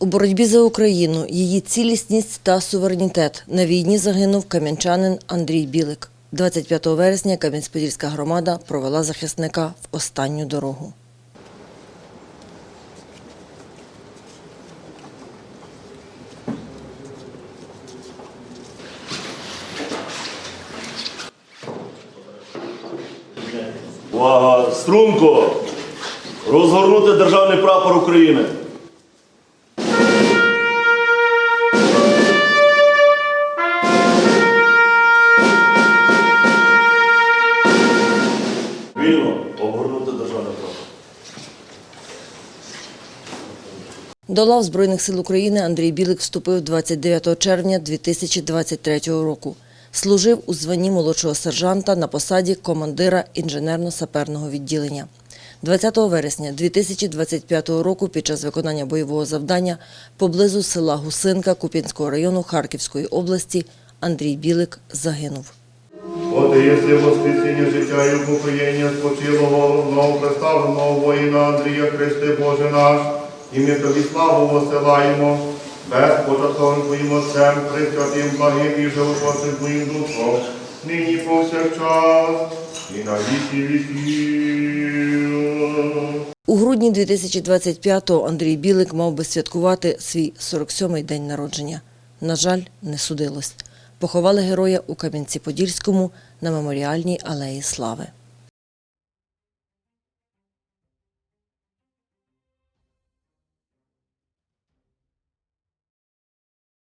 У боротьбі за Україну, її цілісність та суверенітет на війні загинув кам'янчанин Андрій Білик. 25 вересня Кам'янець-Подільська громада провела захисника в останню дорогу. Увага! Струнко! Розгорнути державний прапор України. Вільно обгорнути державний прапор. До лав Збройних сил України Андрій Білик вступив 29 червня 2023 року. Служив у званні молодшого сержанта на посаді командира інженерно-саперного відділення. 20 вересня 2025 року під час виконання бойового завдання поблизу села Гусинка Куп'янського району Харківської області Андрій Білик загинув. От і єси воскресіння життя і упокоєння спочилого новоприставленого воїна Андрія Христи Боже наш, і ми тобі славу посилаємо, безпочатковим Твоїм Отцем, присвятим, благим і животворчим Твоїм Духом, нині повсякчас і на віки віків. У грудні 2025-го Андрій Білик мав би святкувати свій 47-й день народження. На жаль, не судилось. Поховали героя у Кам'янці-Подільському на меморіальній алеї Слави.